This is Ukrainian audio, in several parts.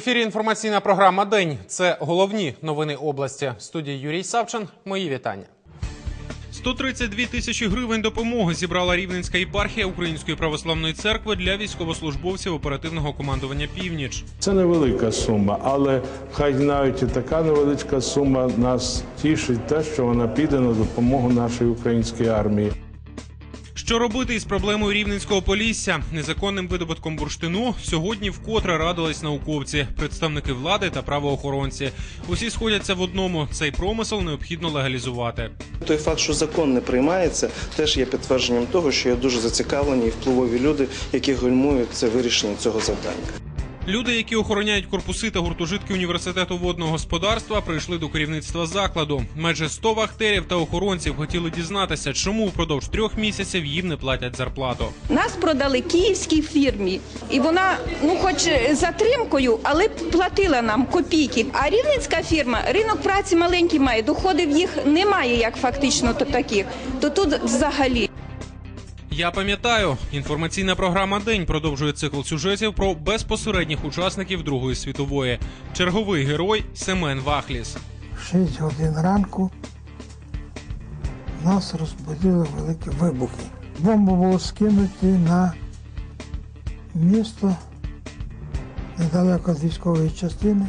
В ефірі інформаційна програма День. Це головні новини області. В студії Юрій Савчин. Мої вітання. 132 тисячі гривень допомоги зібрала Рівненська єпархія Української православної церкви для військовослужбовців оперативного командування Північ. Це невелика сума, але хай навіть і така невеличка сума нас тішить те, що вона піде на допомогу нашій українській армії. Що робити із проблемою рівненського полісся, незаконним видобутком бурштину сьогодні вкотре радились науковці, представники влади та правоохоронці. Усі сходяться в одному: цей промисел необхідно легалізувати. Той факт, що закон не приймається, теж є підтвердженням того, що є дуже зацікавлені і впливові люди, які гальмують це вирішення цього завдання. Люди, які охороняють корпуси та гуртожитки університету водного господарства, прийшли до керівництва закладу. Майже 100 вахтерів та охоронців хотіли дізнатися, чому впродовж трьох місяців їм не платять зарплату. Нас продали київській фірмі, і вона, ну хоч затримкою, але платила нам копійки. А рівненська фірма ринок праці маленький має, доходів їх немає, як фактично то таких. То тут взагалі. Я пам'ятаю, інформаційна програма День продовжує цикл сюжетів про безпосередніх учасників Другої світової. Черговий герой Семен Вахліс. 6 годин ранку нас розбудили великі вибухи. Бомби були скинуті на місто недалеко від військової частини.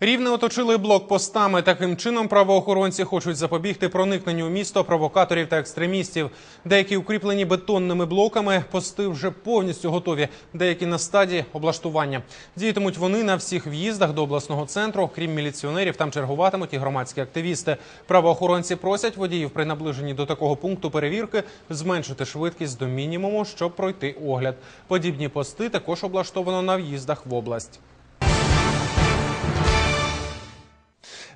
Рівне оточили блокпостами. Таким чином правоохоронці хочуть запобігти проникненню у місто провокаторів та екстремістів. Деякі укріплені бетонними блоками, пости вже повністю готові. Деякі на стадії облаштування. Діятимуть вони на всіх в'їздах до обласного центру. Крім міліціонерів, там чергуватимуть і громадські активісти. Правоохоронці просять водіїв при наближенні до такого пункту перевірки зменшити швидкість до мінімуму, щоб пройти огляд. Подібні пости також облаштовано на в'їздах в область.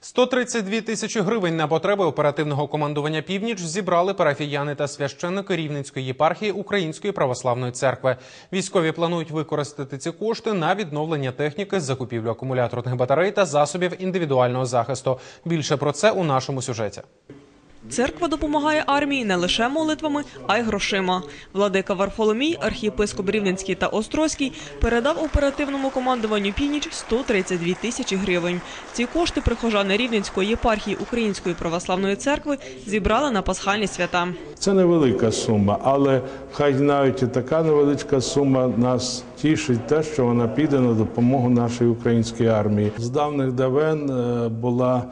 132 тисячі гривень на потреби оперативного командування північ зібрали парафіяни та священники Рівненської єпархії Української православної церкви. Військові планують використати ці кошти на відновлення техніки, закупівлю акумуляторних батарей та засобів індивідуального захисту. Більше про це у нашому сюжеті. Церква допомагає армії не лише молитвами, а й грошима. Владика Варфоломій, архієпископ Рівненський та Острозький, передав оперативному командуванню «Північ» 132 тисячі гривень. Ці кошти прихожани Рівненської єпархії Української православної церкви зібрали на пасхальні свята. Це невелика сума, але хай навіть і така невеличка сума нас тішить те, що вона піде на допомогу нашій українській армії. З давних давен е, була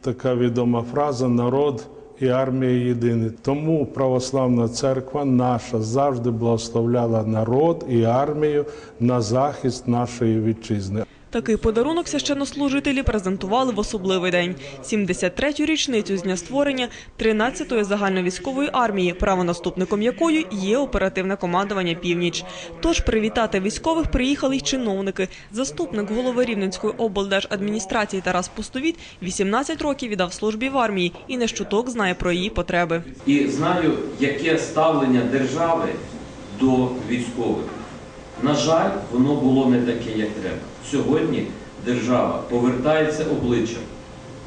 така відома фраза народ. І армія єдині. Тому православна церква наша завжди благословляла народ і армію на захист нашої вітчизни. Такий подарунок священнослужителі презентували в особливий день – 73-ю річницю з дня створення 13-ї загальновійськової армії, правонаступником якої є оперативне командування «Північ». Тож привітати військових приїхали й чиновники. Заступник голови Рівненської облдержадміністрації Тарас Пустовіт 18 років віддав службі в армії і не щуток знає про її потреби. і знаю, яке ставлення держави до військових. На жаль, воно було не таке, як треба. Сьогодні держава повертається обличчям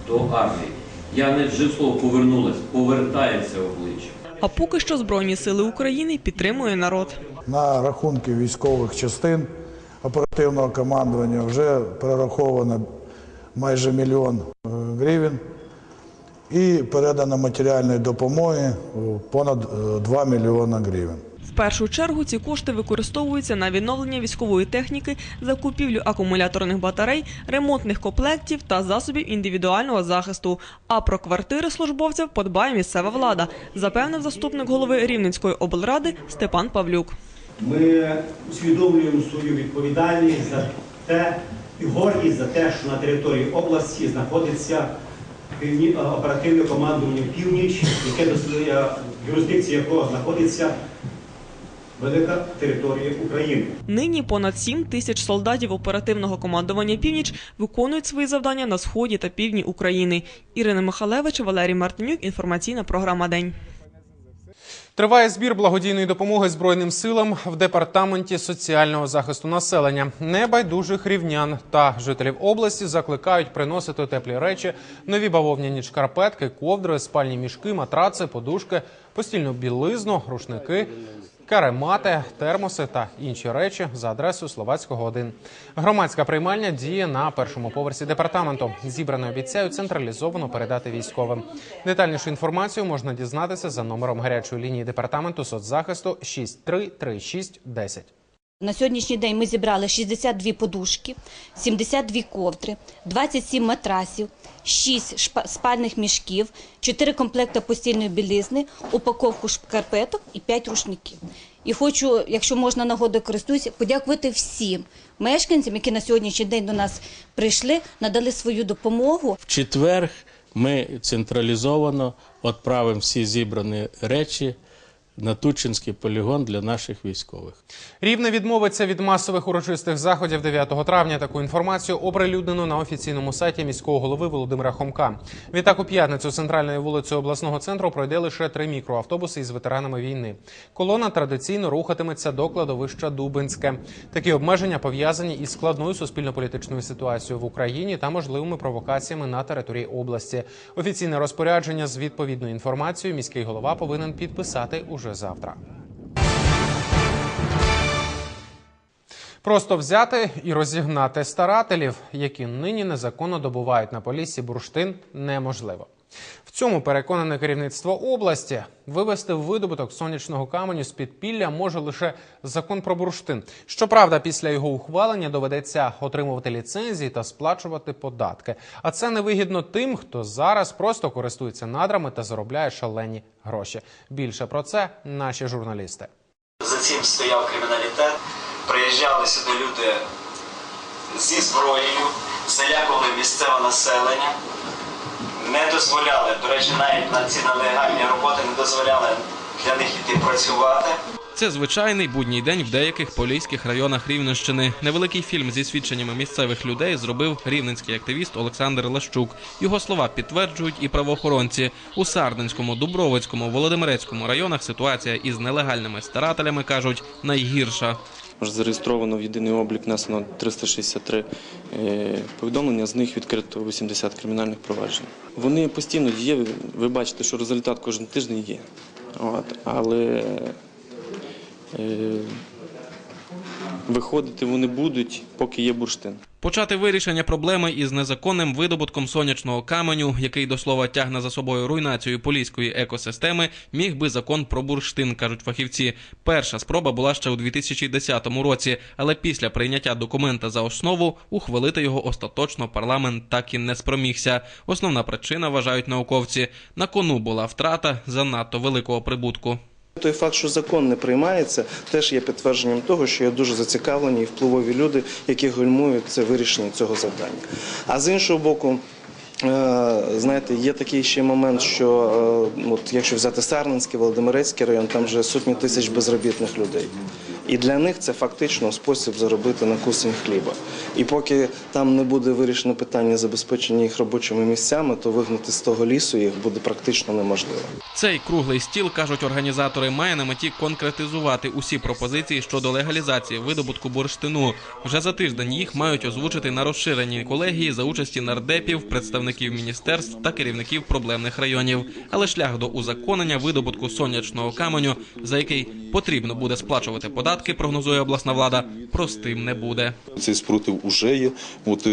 до армії. Я не вжив слово повернулась, повертається обличчям. А поки що Збройні сили України підтримує народ. На рахунки військових частин оперативного командування вже перераховано майже мільйон е, гривень і передано матеріальної допомоги е, понад е, 2 мільйона гривень. Першу чергу ці кошти використовуються на відновлення військової техніки, закупівлю акумуляторних батарей, ремонтних комплектів та засобів індивідуального захисту. А про квартири службовців подбає місцева влада, запевнив заступник голови Рівненської облради Степан Павлюк. Ми усвідомлюємо свою відповідальність за те і гордість за те, що на території області знаходиться е, оперативне командування Північ, яке досліджує юрисдикція якого знаходиться велика територія України. Нині понад 7 тисяч солдатів оперативного командування «Північ» виконують свої завдання на сході та півдні України. Ірина Михалевич, Валерій Мартинюк. Інформаційна програма «День». Триває збір благодійної допомоги Збройним силам в департаменті соціального захисту населення. Небайдужих рівнян та жителів області закликають приносити теплі речі, нові бавовняні шкарпетки, ковдри, спальні мішки, матраци, подушки, постільну білизну, рушники. Каремати, термоси та інші речі за адресою Словацького 1. Громадська приймальня діє на першому поверсі департаменту. Зібране обіцяють централізовано передати військовим. Детальнішу інформацію можна дізнатися за номером гарячої лінії департаменту соцзахисту 633610. На сьогоднішній день ми зібрали 62 подушки, 72 ковдри, 27 матрасів, 6 шпа- спальних мішків, 4 комплекти постільної білизни, упаковку шкарпеток і 5 рушників. І хочу, якщо можна нагодою користуюся, подякувати всім мешканцям, які на сьогоднішній день до нас прийшли, надали свою допомогу. В четвер ми централізовано відправимо всі зібрані речі на Тучинський полігон для наших військових. Рівне відмовиться від масових урочистих заходів 9 травня. Таку інформацію оприлюднено на офіційному сайті міського голови Володимира Хомка. Відтак у п'ятницю центральною вулицею обласного центру пройде лише три мікроавтобуси із ветеранами війни. Колона традиційно рухатиметься до кладовища Дубинське. Такі обмеження пов'язані із складною суспільно-політичною ситуацією в Україні та можливими провокаціями на території області. Офіційне розпорядження з відповідною інформацією міський голова повинен підписати уже завтра. Просто взяти і розігнати старателів, які нині незаконно добувають на полісі бурштин, неможливо. В цьому переконане керівництво області вивести видобуток сонячного каменю з підпілля може лише закон про бурштин. Щоправда, після його ухвалення доведеться отримувати ліцензії та сплачувати податки. А це невигідно тим, хто зараз просто користується надрами та заробляє шалені гроші. Більше про це наші журналісти. За цим стояв криміналітет. Приїжджали сюди люди зі зброєю, залякували місцеве населення, не дозволяли, до речі, навіть на ці нелегальні роботи не дозволяли для них іти працювати. Це звичайний будній день в деяких поліських районах Рівненщини. Невеликий фільм зі свідченнями місцевих людей зробив рівненський активіст Олександр Лащук. Його слова підтверджують і правоохоронці. У Сардинському, Дубровицькому, Володимирецькому районах ситуація із нелегальними старателями кажуть найгірша. Вже зареєстровано в єдиний облік внесено 363 е, повідомлення, з них відкрито 80 кримінальних проваджень. Вони постійно є. Ви бачите, що результат кожен тиждень є. От, але е, виходити вони будуть, поки є бурштин. Почати вирішення проблеми із незаконним видобутком сонячного каменю, який до слова тягне за собою руйнацію поліської екосистеми, міг би закон про бурштин, кажуть фахівці. Перша спроба була ще у 2010 році, але після прийняття документа за основу ухвалити його остаточно парламент так і не спромігся. Основна причина, вважають науковці, на кону була втрата занадто великого прибутку. Той факт, що закон не приймається, теж є підтвердженням того, що є дуже зацікавлені і впливові люди, які гальмують це вирішення цього завдання. А з іншого боку, знаєте, є такий ще момент, що е, от якщо взяти Сарненський, Володимирецький район, там вже сотні тисяч безробітних людей. І для них це фактично спосіб заробити на кусень хліба. І поки там не буде вирішено питання забезпечення їх робочими місцями, то вигнати з того лісу їх буде практично неможливо. Цей круглий стіл, кажуть організатори, має на меті конкретизувати усі пропозиції щодо легалізації видобутку бурштину. Вже за тиждень їх мають озвучити на розширеній колегії за участі нардепів, представників міністерств та керівників проблемних районів. Але шлях до узаконення видобутку сонячного каменю, за який потрібно буде сплачувати податки, прогнозує обласна влада, простим не буде. Цей спротив уже є. От, е,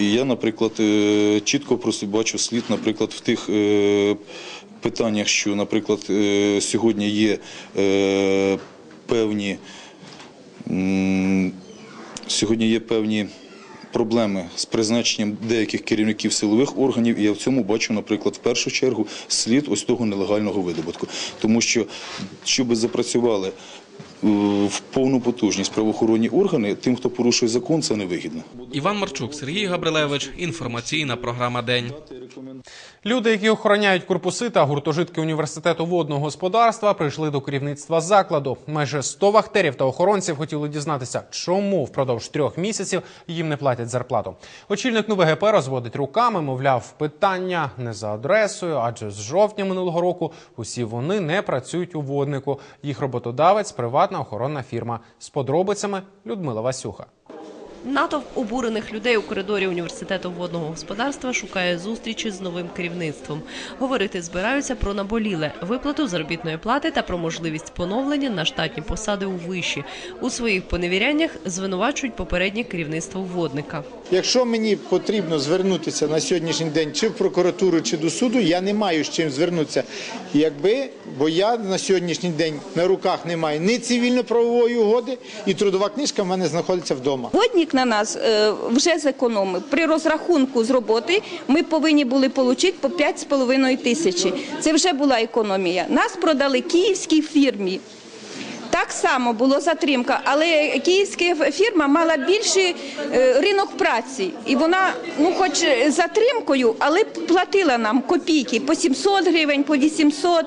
і я, наприклад, е, чітко просто бачу слід, наприклад, в тих е, питаннях, що, наприклад, сьогодні є певні. Сьогодні є певні проблеми з призначенням деяких керівників силових органів, і я в цьому бачу, наприклад, в першу чергу слід ось того нелегального видобутку. Тому що, щоб запрацювали е, в повну потужність правоохоронні органи, тим, хто порушує закон, це невигідно. Іван Марчук, Сергій Габрилевич. Інформаційна програма День. Люди, які охороняють корпуси та гуртожитки університету водного господарства, прийшли до керівництва закладу. Майже 100 вахтерів та охоронців хотіли дізнатися, чому впродовж трьох місяців їм не платять зарплату. Очільник НУВГП розводить руками, мовляв, питання не за адресою, адже з жовтня минулого року усі вони не працюють у воднику. Їх роботодавець приватна охоронна фірма. З подробицями Людмила Васюха. Натовп обурених людей у коридорі університету водного господарства шукає зустрічі з новим керівництвом. Говорити збираються про наболіле виплату заробітної плати та про можливість поновлення на штатні посади у виші. У своїх поневіряннях звинувачують попереднє керівництво водника. Якщо мені потрібно звернутися на сьогоднішній день чи в прокуратуру, чи до суду, я не маю з чим звернутися. Якби, бо я на сьогоднішній день на руках не маю ні цивільно-правової угоди, і трудова книжка в мене знаходиться вдома. Водник на нас е, вже зекономив. При розрахунку з роботи ми повинні були отримати по 5,5 тисячі. Це вже була економія. Нас продали київській фірмі. Так само була затримка, але київська фірма мала більший е, ринок праці. І вона, ну хоч затримкою, але платила нам копійки по 700 гривень, по 800.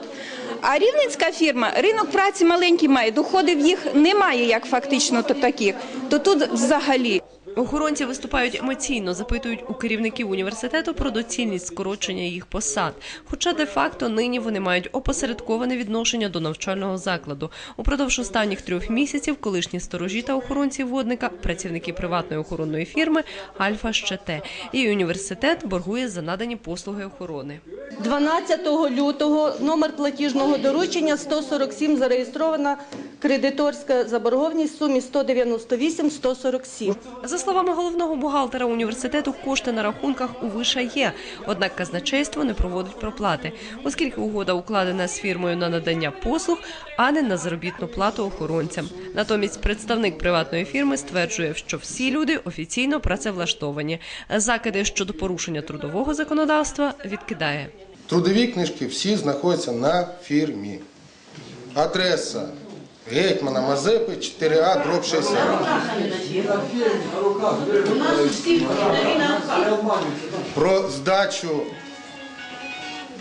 А рівненська фірма ринок праці маленький має, доходів їх немає як фактично таких. То тут взагалі. Охоронці виступають емоційно, запитують у керівників університету про доцільність скорочення їх посад. Хоча де-факто нині вони мають опосередковане відношення до навчального закладу. Упродовж останніх трьох місяців колишні сторожі та охоронці водника, працівники приватної охоронної фірми Альфа Щете. І університет боргує за надані послуги охорони. 12 лютого номер платіжного доручення 147 зареєстрована кредиторська заборгованість в сумі 198 147. Словами головного бухгалтера університету, кошти на рахунках у виша є. Однак казначейство не проводить проплати, оскільки угода укладена з фірмою на надання послуг, а не на заробітну плату охоронцям. Натомість представник приватної фірми стверджує, що всі люди офіційно працевлаштовані. Закиди щодо порушення трудового законодавства відкидає. Трудові книжки всі знаходяться на фірмі. Адреса Гетьмана Мазепи 4А дроб 60. Про здачу,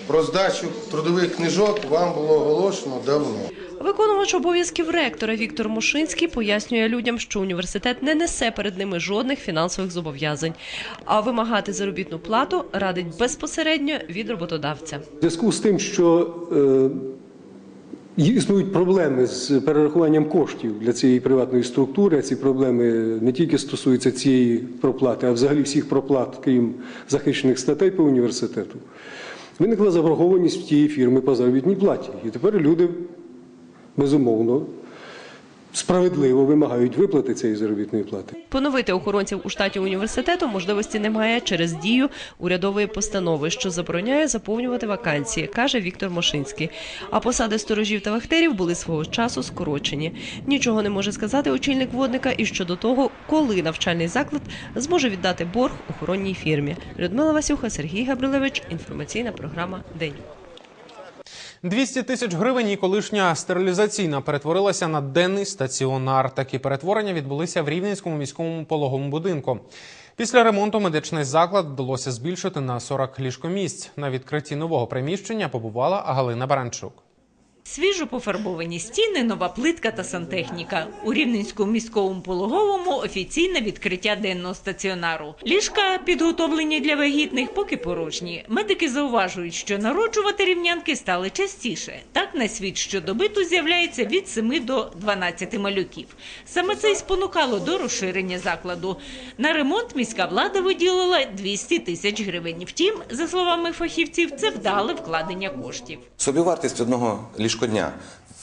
про здачу трудових книжок вам було оголошено давно. Виконувач обов'язків ректора Віктор Мошинський пояснює людям, що університет не несе перед ними жодних фінансових зобов'язань, а вимагати заробітну плату радить безпосередньо від роботодавця. В зв'язку з тим, що е, існують проблеми з перерахуванням коштів для цієї приватної структури, ці проблеми не тільки стосуються цієї проплати, а взагалі всіх проплат, крім захищених статей по університету, виникла заборгованість в тієї фірми по заробітній платі. І тепер люди, безумовно, справедливо вимагають виплати цієї заробітної плати. Поновити охоронців у штаті університету можливості немає через дію урядової постанови, що забороняє заповнювати вакансії, каже Віктор Мошинський. А посади сторожів та вахтерів були свого часу скорочені. Нічого не може сказати очільник водника і щодо того, коли навчальний заклад зможе віддати борг охоронній фірмі. Людмила Васюха, Сергій Габрилевич. Інформаційна програма День. 200 тисяч гривень і колишня стерилізаційна перетворилася на денний стаціонар. Такі перетворення відбулися в Рівненському міському пологовому будинку. Після ремонту медичний заклад вдалося збільшити на 40 ліжкомісць. На відкритті нового приміщення побувала Галина Баранчук. Свіжо пофарбовані стіни, нова плитка та сантехніка. У Рівненському міському пологовому офіційне відкриття денного стаціонару. Ліжка, підготовлені для вагітних, поки порожні. Медики зауважують, що народжувати рівнянки стали частіше. Так на світ щодоби тут з'являється від 7 до 12 малюків. Саме це й спонукало до розширення закладу. На ремонт міська влада виділила 200 тисяч гривень. Втім, за словами фахівців, це вдале вкладення коштів. Собівартість одного ліжкодня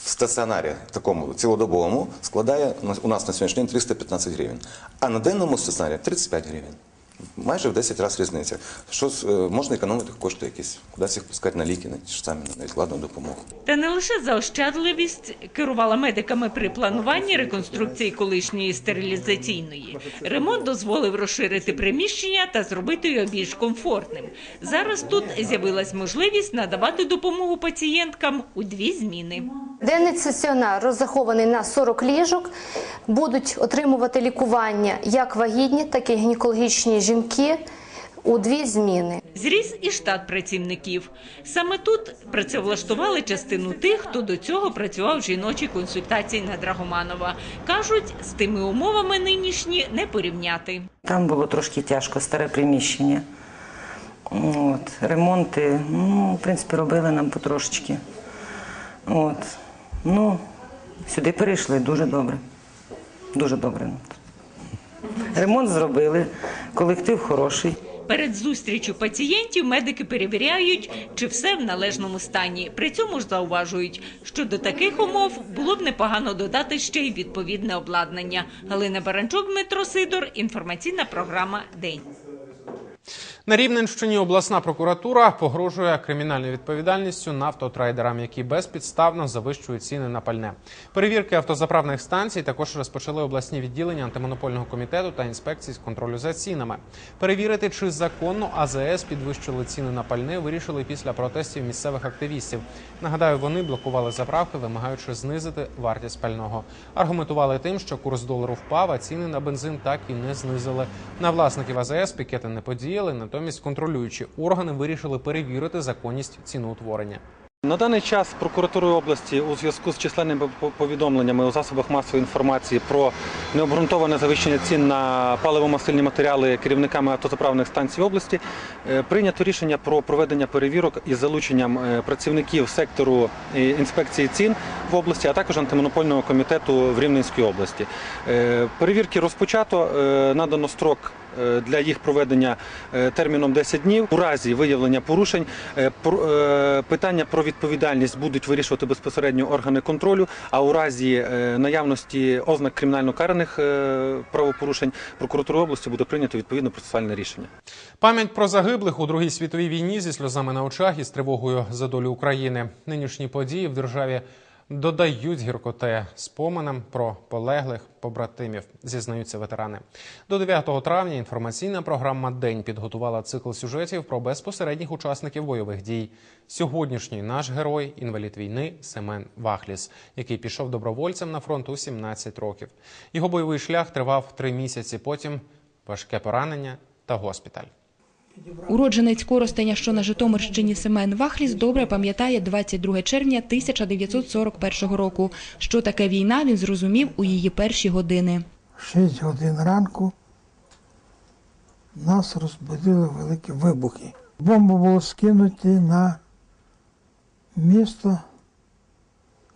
в стаціонарі такому цілодобовому складає у нас на сьогоднішній день 315 гривень, а на денному стаціонарі 35 гривень. Майже в 10 разів різниця. Що е, можна економити кошти якісь, кудись їх пускати на ліки, на ж самі на невідкладну допомогу. Та не лише заощадливість керувала медиками при плануванні реконструкції колишньої стерилізаційної. Ремонт дозволив розширити приміщення та зробити його більш комфортним. Зараз тут з'явилась можливість надавати допомогу пацієнткам у дві зміни. Денний стаціонар розрахований на 40 ліжок. Будуть отримувати лікування як вагітні, так і гінекологічні жінки у дві зміни. Зріс і штат працівників. Саме тут працевлаштували частину тих, хто до цього працював в жіночій консультації на Драгоманова. Кажуть, з тими умовами нинішні не порівняти. Там було трошки тяжко, старе приміщення. От, ремонти, ну, в принципі, робили нам потрошечки. От. Ну, сюди перейшли дуже добре. Дуже добре. Ремонт зробили, колектив хороший. Перед зустрічю пацієнтів медики перевіряють, чи все в належному стані. При цьому ж зауважують, що до таких умов було б непогано додати ще й відповідне обладнання. Галина Баранчук, Дмитро Сидор, інформаційна програма День. На Рівненщині обласна прокуратура погрожує кримінальною відповідальністю нафтотрейдерам, які безпідставно завищують ціни на пальне. Перевірки автозаправних станцій також розпочали обласні відділення антимонопольного комітету та інспекції з контролю за цінами. Перевірити, чи законно АЗС підвищили ціни на пальне, вирішили після протестів місцевих активістів. Нагадаю, вони блокували заправки, вимагаючи знизити вартість пального. Аргументували тим, що курс долару впав, а ціни на бензин так і не знизили. На власників АЗС пікети не подіяли, натомість контролюючі органи вирішили перевірити законність ціноутворення. На даний час прокуратурою області у зв'язку з численними повідомленнями у засобах масової інформації про необґрунтоване завищення цін на паливо-мастильні матеріали керівниками автозаправних станцій області е, прийнято рішення про проведення перевірок із залученням е, працівників сектору е, інспекції цін в області, а також антимонопольного комітету в Рівненській області. Перевірки розпочато, надано строк для їх проведення е, терміном 10 днів. У разі виявлення порушень е, е, питання про відповідальність будуть вирішувати безпосередньо органи контролю. А у разі е, наявності ознак кримінально караних е, правопорушень прокуратури області буде прийнято відповідне процесуальне рішення. Пам'ять про загиблих у Другій світовій війні зі сльозами на очах і з тривогою за долю України. Нинішні події в державі додають гіркоти споминам про полеглих побратимів, зізнаються ветерани. До 9 травня інформаційна програма День підготувала цикл сюжетів про безпосередніх учасників бойових дій. Сьогоднішній наш герой інвалід війни Семен Вахліс, який пішов добровольцем на фронт у 17 років. Його бойовий шлях тривав три місяці. Потім важке поранення та госпіталь. Уродженець Коростеня, що на Житомирщині Семен Вахліс, добре пам'ятає 22 червня 1941 року. Що таке війна, він зрозумів у її перші години. 6 годин ранку нас розбудили великі вибухи. Бомби були скинуті на місто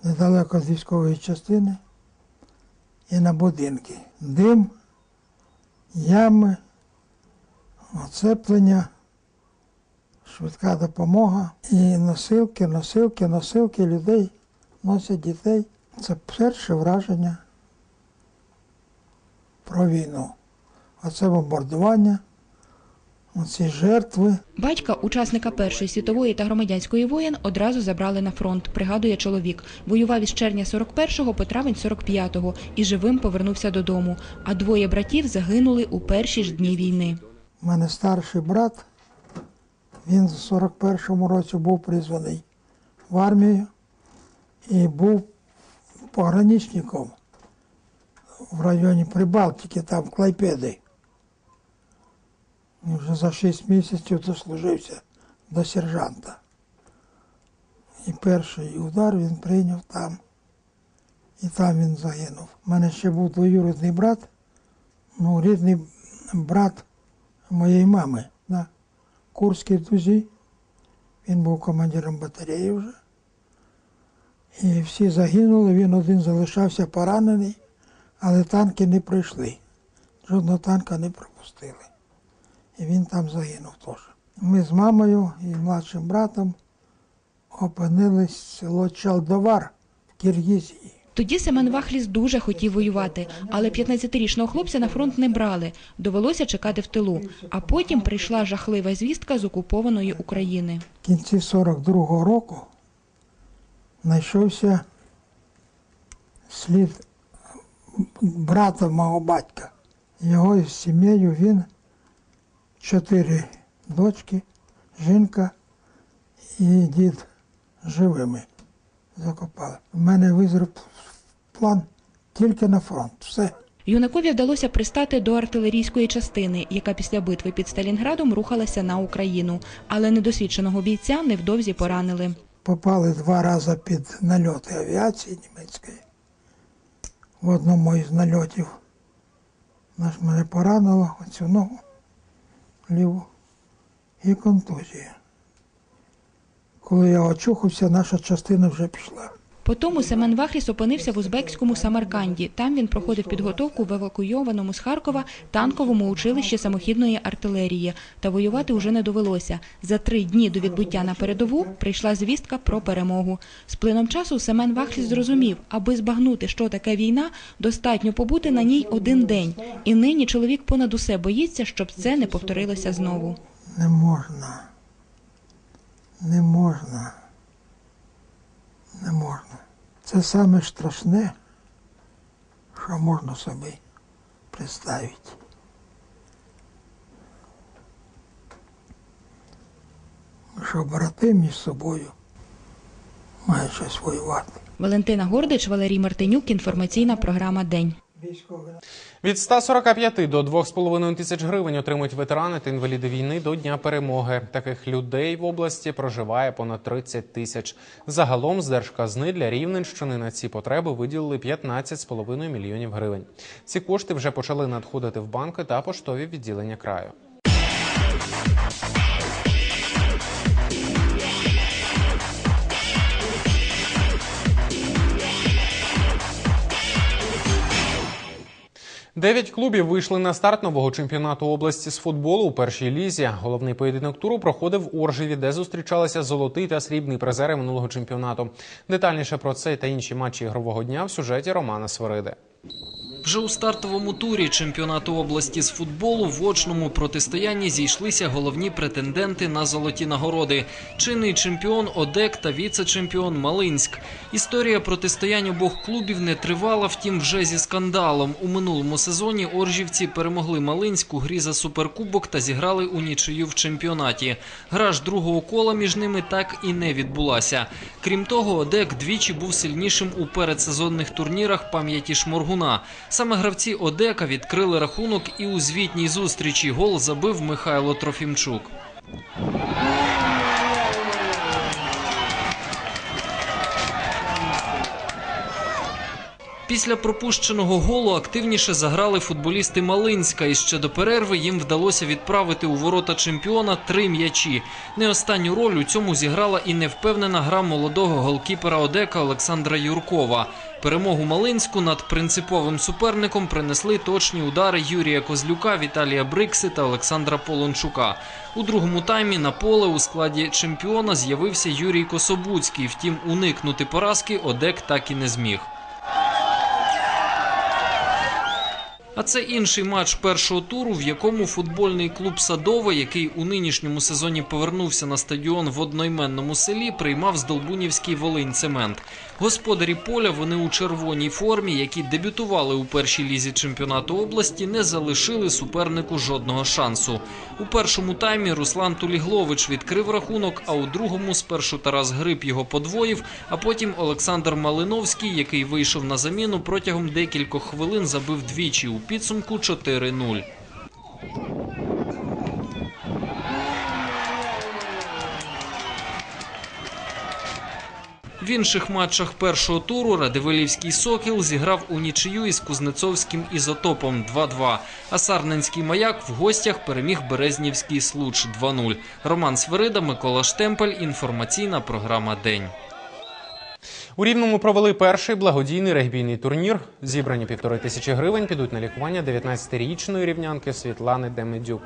недалеко від військової частини і на будинки. Дим, ями, оцеплення, швидка допомога і носилки, носилки, носилки людей носять дітей. Це перше враження про війну. Оце бомбардування, оці жертви. Батька, учасника Першої світової та громадянської воєн, одразу забрали на фронт, пригадує чоловік. Воював із червня 41-го по травень 45-го і живим повернувся додому. А двоє братів загинули у перші ж дні війни. У мене старший брат, він в 41-му році був призваний в армію і був пограничником в районі Прибалтики, там в Клайпеди. І вже за 6 місяців дослужився до сержанта. І перший удар він прийняв там. І там він загинув. У мене ще був двоюрідний брат, ну, рідний брат моєї мами на Курській дузі. Він був командиром батареї вже. І всі загинули, він один залишався поранений, але танки не пройшли. Жодного танка не пропустили. І він там загинув теж. Ми з мамою і младшим братом опинились в село Чалдовар в Киргизії. Тоді Семен Вахліс дуже хотів воювати, але 15-річного хлопця на фронт не брали. Довелося чекати в тилу. А потім прийшла жахлива звістка з окупованої України. В кінці 42-го року знайшовся слід брата мого батька. Його сім'єю він чотири дочки, жінка і дід живими закопали. У мене визрів план тільки на фронт. Все. Юнакові вдалося пристати до артилерійської частини, яка після битви під Сталінградом рухалася на Україну. Але недосвідченого бійця невдовзі поранили. Попали два рази під нальоти авіації німецької. В одному із нальотів наш мене поранило оцю ногу ліву і контузія. Коли я очухався, наша частина вже пішла. Потім Семен Вахріс опинився в узбекському Самарканді. Там він проходив підготовку в евакуйованому з Харкова танковому училищі самохідної артилерії. Та воювати уже не довелося. За три дні до відбуття на передову прийшла звістка про перемогу. З плином часу Семен Вахріс зрозумів, аби збагнути, що таке війна, достатньо побути на ній один день. І нині чоловік понад усе боїться, щоб це не повторилося знову. Не можна. Не можна. Не можна. Це саме страшне, що можна собі представити. Що брати між собою мають щось воювати. Валентина Гордич, Валерій Мартинюк. Інформаційна програма День. Від 145 до 2,5 тисяч гривень отримують ветерани та інваліди війни до Дня перемоги. Таких людей в області проживає понад 30 тисяч. Загалом з держказни для Рівненщини на ці потреби виділили 15,5 мільйонів гривень. Ці кошти вже почали надходити в банки та поштові відділення краю. Дев'ять клубів вийшли на старт нового чемпіонату області з футболу у першій лізі. Головний поєдинок туру проходив у Оржеві, де зустрічалися золотий та срібний призери минулого чемпіонату. Детальніше про це та інші матчі ігрового дня в сюжеті Романа Свириди. Вже у стартовому турі чемпіонату області з футболу в очному протистоянні зійшлися головні претенденти на золоті нагороди: чинний чемпіон Одек та віце-чемпіон Малинськ. Історія протистоянь обох клубів не тривала, втім, вже зі скандалом. У минулому сезоні оржівці перемогли Малинськ у грі за суперкубок та зіграли у нічию в чемпіонаті. Гра ж другого кола між ними так і не відбулася. Крім того, Одек двічі був сильнішим у передсезонних турнірах пам'яті Шморгуна. Саме гравці Одека відкрили рахунок і у звітній зустрічі гол забив Михайло Трофімчук. Після пропущеного голу активніше заграли футболісти Малинська, і ще до перерви їм вдалося відправити у ворота чемпіона три м'ячі. Не останню роль у цьому зіграла і невпевнена гра молодого голкіпера Одека Олександра Юркова. Перемогу Малинську над принциповим суперником принесли точні удари Юрія Козлюка, Віталія Брикси та Олександра Полончука. У другому таймі на поле у складі чемпіона з'явився Юрій Кособуцький. Втім, уникнути поразки Одек так і не зміг. А це інший матч першого туру, в якому футбольний клуб Садове, який у нинішньому сезоні повернувся на стадіон в одноіменному селі, приймав Здолбунівський Волинь Цемент. Господарі поля вони у червоній формі, які дебютували у першій лізі чемпіонату області, не залишили супернику жодного шансу. У першому таймі Руслан Туліглович відкрив рахунок, а у другому спершу Тарас Гриб його подвоїв, а потім Олександр Малиновський, який вийшов на заміну, протягом декількох хвилин забив двічі у підсумку 4-0. В інших матчах першого туру Радивилівський Сокіл зіграв у нічию із Кузнецовським ізотопом 2-2. А Сарненський маяк в гостях переміг Березнівський Случ 2-0. Роман Свирида, Микола Штемпель. Інформаційна програма День. У Рівному провели перший благодійний регбійний турнір. Зібрані півтори тисячі гривень підуть на лікування 19-річної рівнянки Світлани Демедюк.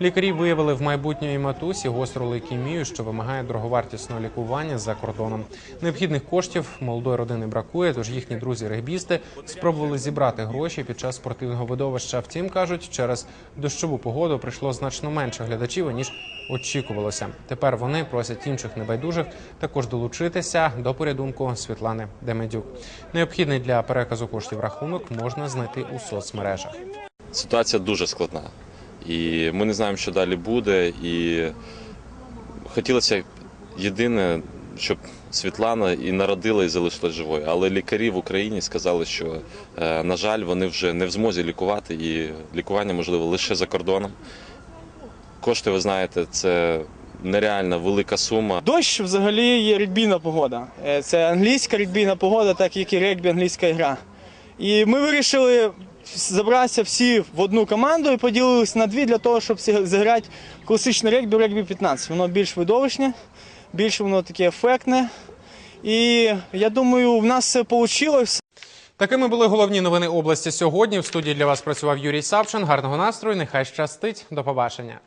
Лікарі виявили в майбутньої матусі гостру лейкемію, що вимагає дороговартісного лікування за кордоном. Необхідних коштів молодої родини бракує, тож їхні друзі-регбісти спробували зібрати гроші під час спортивного видовища. Втім, кажуть, через дощову погоду прийшло значно менше глядачів ніж очікувалося. Тепер вони просять інших небайдужих також долучитися до порятунку Світлани Демедюк. Необхідний для переказу коштів рахунок можна знайти у соцмережах. Ситуація дуже складна, і ми не знаємо, що далі буде. І хотілося єдине, щоб Світлана і народила, і залишилась живою. Але лікарі в Україні сказали, що, е, на жаль, вони вже не в змозі лікувати, і лікування можливо лише за кордоном. Кошти, ви знаєте, це нереальна велика сума. Дощ взагалі є регбійна погода. Е, Це англійська регбійна погода, так як і регбі англійська гра. І ми вирішили забратися всі в одну команду і поділилися на дві для того, щоб зіграти класичне регбі, регбі 15. Воно більш видовищне, більш воно таке ефектне. І я думаю, в нас все вийшло. Такими були головні новини області сьогодні. В студії для вас працював Юрій Савчин. Гарного настрою. Нехай щастить. До побачення.